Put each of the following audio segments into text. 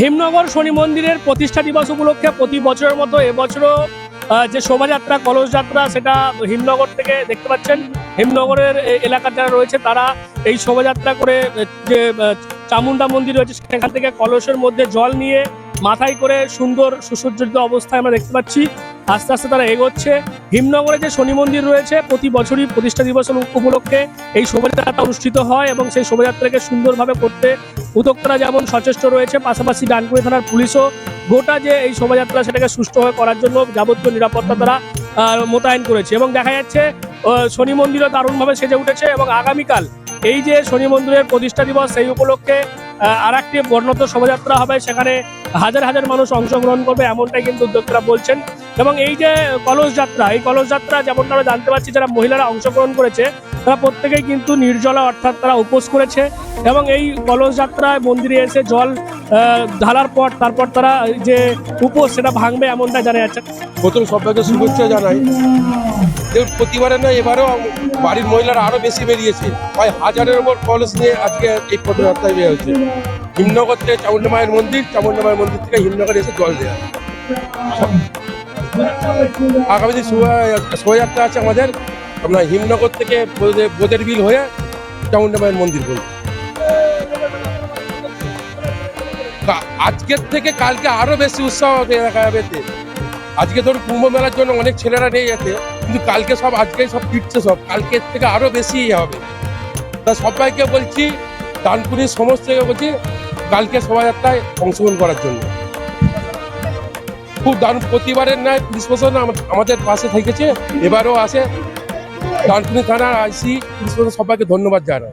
হিমনগর শনি মন্দিরের প্রতিষ্ঠা দিবস উপলক্ষে প্রতি বছরের মতো এবছরও যে শোভাযাত্রা কলস যাত্রা সেটা হিমনগর থেকে দেখতে পাচ্ছেন। হিমনগরের এলাকা এলাকার যারা রয়েছে, তারা এই শোভাযাত্রা করে যে চামুন্ডা মন্দির রয়েছে, সেখান থেকে কলসের মধ্যে জল নিয়ে মাথায় করে সুন্দর সুসজ্জিত অবস্থায় আমরা দেখতে পাচ্ছি। আস্তে আস্তে তারা এগোচ্ছে। হিমনগরে যে শনি মন্দির রয়েছে, প্রতি বছরই প্রতিষ্ঠা দিবস উপলক্ষে এই শোভাযাত্রা অনুষ্ঠিত হয় এবং সেই শোভাযাত্রাকে সুন্দরভাবে করতে উদ্যোক্তারা যেমন সচেষ্ট রয়েছে, পাশাপাশি ডানকুনি থানার পুলিশও গোটা যে এই শোভাযাত্রা সেটাকে সুষ্ঠুভাবে করার জন্য যাবতীয় নিরাপত্তা তারা মোতায়েন করেছে এবং দেখা যাচ্ছে শনি মন্দিরও দারুণভাবে সেজে উঠেছে এবং আগামীকাল এই যে শনি মন্দিরের প্রতিষ্ঠা দিবস সেই উপলক্ষে আর একটি বর্ণত শোভাযাত্রা হবে। সেখানে হাজার হাজার মানুষ অংশগ্রহণ করবে এমনটাই কিন্তু উদ্যোক্তারা বলছেন। এবং এই যে কলস যাত্রা, এই কলস যাত্রা যেমনটা আমরা জানতে পারছি যারা মহিলারা অংশগ্রহণ করেছে, তারা প্রত্যেকেই কিন্তু নির্জলা অর্থাৎ তারা উপোস করেছে এবং এই কলস যাত্রায় মন্দিরে এসে জল ঢালার পর তারপর তারা যে উপোস সেটা ভাঙবে এমনটা জানা যাচ্ছে। প্রথম সবাইকে শুভেচ্ছা জানাই। প্রতিবারে না এবারেও বাড়ির মহিলারা আরও বেশি বেরিয়েছে। প্রায় হাজারের ওপর কলস নিয়ে আজকে এই পদযাত্রায় বের হয়েছে। হিমনগর থেকে চামুন্ডা মায়ের মন্দির চামুন্ডা মায়ের মন্দির থেকে হিমনগর এসে জল দেওয়া আগামী দিন শোভা- শোভাযাত্রা আছে আমাদের। আপনার হিমনগর থেকে বোদে- বোদের বিল হয়ে চামুন্ডা মায়ের মন্দির বলব। কা- আজকের থেকে কালকে আরও বেশি উৎসাহ দেখা যাবে এতে। আজকে ধরুন কুম্ভ মেলার জন্য অনেক ছেলেরা নিয়ে যেতে, কিন্তু কালকে সব, আজকেই সব ফিরছে সব। কালকের থেকে আরও বেশি ইয়ে হবে। তা সবাইকে বলছি ডানপুরির সমস্ত থেকে বলছি, কালকে শোভাযাত্রায় অংশগ্রহণ করার জন্য। খুব দারুণ প্রতিবারের ন্যায় পুলিশ প্রশাসন আম- আমাদের পাশে থেকেছে, এবারও আসে। ডানপুরি থানার আইসি পুলিশ প্রশাসন সবাইকে ধন্যবাদ জানাই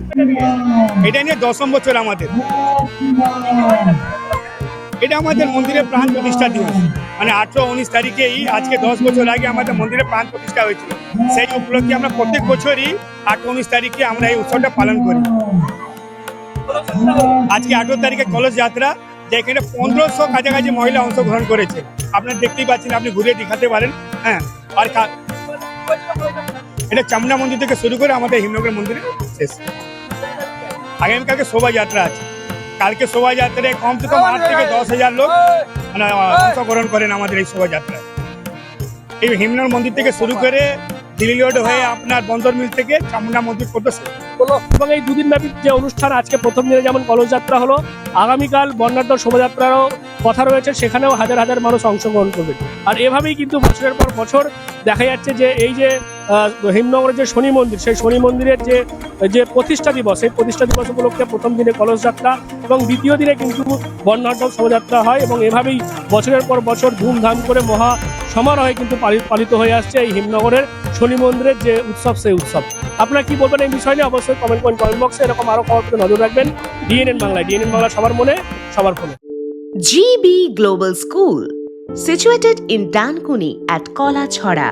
এটা নিয়ে দশম বছর আমাদের। এটা আমাদের মন্দিরের প্রাণ প্রতিষ্ঠা দিবস। মানে আঠারো উনিশ তারিখেই আজকে দশ বছর আগে আমাদের মন্দিরে প্রাণ প্রতিষ্ঠা হয়েছিল। সেই উপলক্ষে আমরা প্রত্যেক বছরই আঠারো উনিশ তারিখে আমরা এই উৎসবটা পালন করি। আজকে আঠারো তারিখে কলস যাত্রা যেখানে পনেরোশো কাছাকাছি মহিলা অংশগ্রহণ করেছে। আপনারা দেখতেই পাচ্ছেন, আপনি ঘুরে দেখাতে পারেন হ্যাঁ। আর এটা চামড়া মন্দির থেকে শুরু করে আমাদের হিমনগর মন্দিরে শেষ। আগামীকালকে শোভাযাত্রা আছে। কালকে শোভাযাত্রায় কমসে কম আট থেকে দশ হাজার লোক মানে অংশগ্রহণ করেন আমাদের এই শোভাযাত্রায়। এই হিমনগর মন্দির থেকে শুরু করে দিল্লি রোড হয়ে আপনার বন্দর মিল থেকে চামুন্ডা মন্দির। হলো এবং এই দুদিন ব্যাপী যে অনুষ্ঠান আজকে প্রথম দিনে যেমন কলস যাত্রা হলো আগামীকাল বর্ণাঢ্য শোভাযাত্রারও কথা রয়েছে সেখানেও হাজার হাজার মানুষ অংশগ্রহণ করবে। আর এভাবেই কিন্তু বছরের পর বছর দেখা যাচ্ছে যে এই যে হিমনগরের যে শনি মন্দির সেই শনি মন্দিরের যে যে প্রতিষ্ঠা দিবস সেই প্রতিষ্ঠা দিবস উপলক্ষে প্রথম দিনে কলস যাত্রা এবং দ্বিতীয় দিনে কিন্তু বর্ণাঢ্য শোভাযাত্রা হয় এবং এভাবেই বছরের পর বছর ধুমধাম করে মহা সমারোহে কিন্তু পালিত হয়ে আসছে এই হিমনগরের শনি মন্দিরের যে উৎসব সেই উৎসব। আপনারা কি বলবেন এই বিষয় নিয়ে? অবশ্যই কমেন্ট করেন কমেন্ট বক্সে এরকম আরও খবর নজর রাখবেন। ডিএনএন বাংলায় ডিএনএন বাংলা সবার মনে সবার ফোনে। GB Global School, situated in Dankuni at Kolachhara.